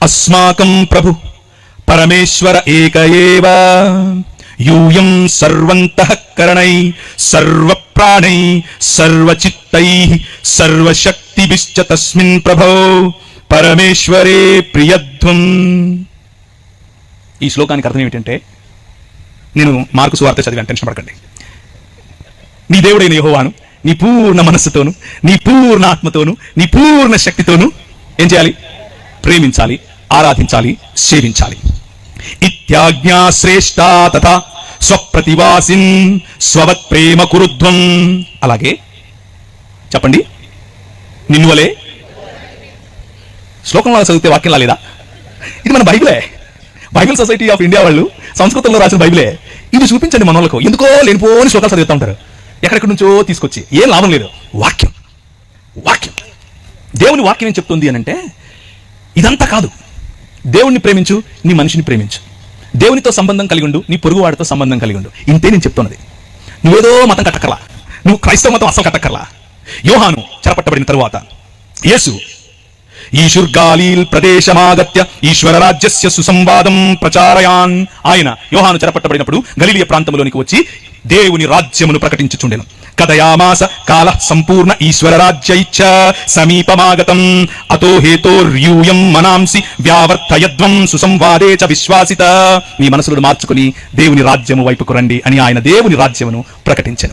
అస్మాకం ప్రభు పరమేశ్వర ఏక ఏవ యూయం సర్వంతఃకరణై సర్వప్రాణై సర్వచిత్తై సర్వశక్తిభిశ్చ తస్మిన్ ప్రభో పరమేశ్వరే ప్రియధ్వం ఈ శ్లోకానికి అర్థం ఏమిటంటే నేను మార్కు సువార్త చదివాను టెన్షన్ పడకండి. నీ దేవుడైన యహోవాను నీ పూర్ణ మనస్సుతోను నీ పూర్ణ ఆత్మతోను నీ పూర్ణ శక్తితోను ఏం చేయాలి? ప్రేమించాలి ఆరాధించాలి సేవించాలి. ఇత్యాజ్ఞా శ్రేష్ట తథా స్వప్రతివాసిన్ స్వవత్ ప్రేమ కురుధ్వం. అలాగే చెప్పండి నిన్నువలే శ్లోకంలో చదివితే వాక్యంలా లేదా ఇది మన బైబిలే. బైబిల్ సొసైటీ ఆఫ్ ఇండియా వాళ్ళు సంస్కృతంలో రాసిన బైబిలే. ఇది చూపించండి మన వాళ్ళకు ఎందుకో లేనిపోని శ్లోకాలు చదువుతూ ఉంటారు. ఎక్కడెక్కడి నుంచో తీసుకొచ్చి. ఏం లాభం లేదు. వాక్యం. వాక్యం. దేవుని వాక్యం ఏం చెప్తుంది అని అంటే ఇదంతా కాదు. దేవుణ్ణి ప్రేమించు నీ మనిషిని ప్రేమించు. దేవునితో సంబంధం కలిగి ఉండు నీ పొరుగువాడితో సంబంధం కలిగి ఉండు. ఇంతే నేను చెప్తున్నది. నువ్వేదో మతం కట్టకర్లా నువ్వు క్రైస్తవ మతం అసలు కట్టకర్లా యోహాను చెరపట్టబడిన తరువాత యేసు ఈశుర్గాలీల్ ప్రదేశమాగత్య ఈశ్వరరాజ్యస్య సుసంవాదం ప్రచారయాన్. ఆయన యోహాను చెరపట్టబడినప్పుడు గలీలియ ప్రాంతంలోనికి వచ్చి దేవుని రాజ్యమును ప్రకటించుచుండెను. కథయామాస కాల సంపూర్ణ ఈశ్వర సమీపమాగతం. అతో హేతోర్యూయం మనాంసి వ్యావర్తయద్వం సుసంవాదే చ విశ్వాసిత. మీ మనసులను మార్చుకుని దేవుని రాజ్యము వైపుకు రండి అని ఆయన దేవుని రాజ్యమును ప్రకటించను.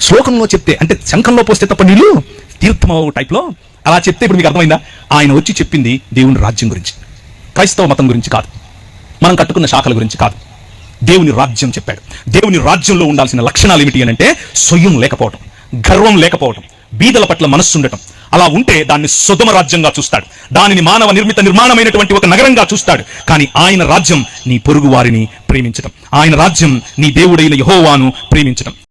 శ్లోకంలో చెప్తే అంటే శంఖంలో పోస్తే తప్ప నీళ్ళు తీర్థం టైప్లో అలా చెప్తే ఇప్పుడు మీకు అర్థమైందా? ఆయన వచ్చి చెప్పింది దేవుని రాజ్యం గురించి. క్రైస్తవ మతం గురించి కాదు. మనం కట్టుకున్న శాఖల గురించి కాదు. దేవుని రాజ్యం చెప్పాడు. దేవుని రాజ్యంలో ఉండాల్సిన లక్షణాలు ఏమిటి అని అంటే స్వయం లేకపోవటం గర్వం లేకపోవటం బీదల పట్ల మనస్సు ఉండటం. అలా ఉంటే దాన్ని సుధమ రాజ్యంగా చూస్తాడు. దానిని మానవ నిర్మిత నిర్మాణమైనటువంటి ఒక నగరంగా చూస్తాడు. కానీ ఆయన రాజ్యం నీ పొరుగు వారిని ప్రేమించటం. ఆయన రాజ్యం నీ దేవుడైన యహోవాను ప్రేమించటం.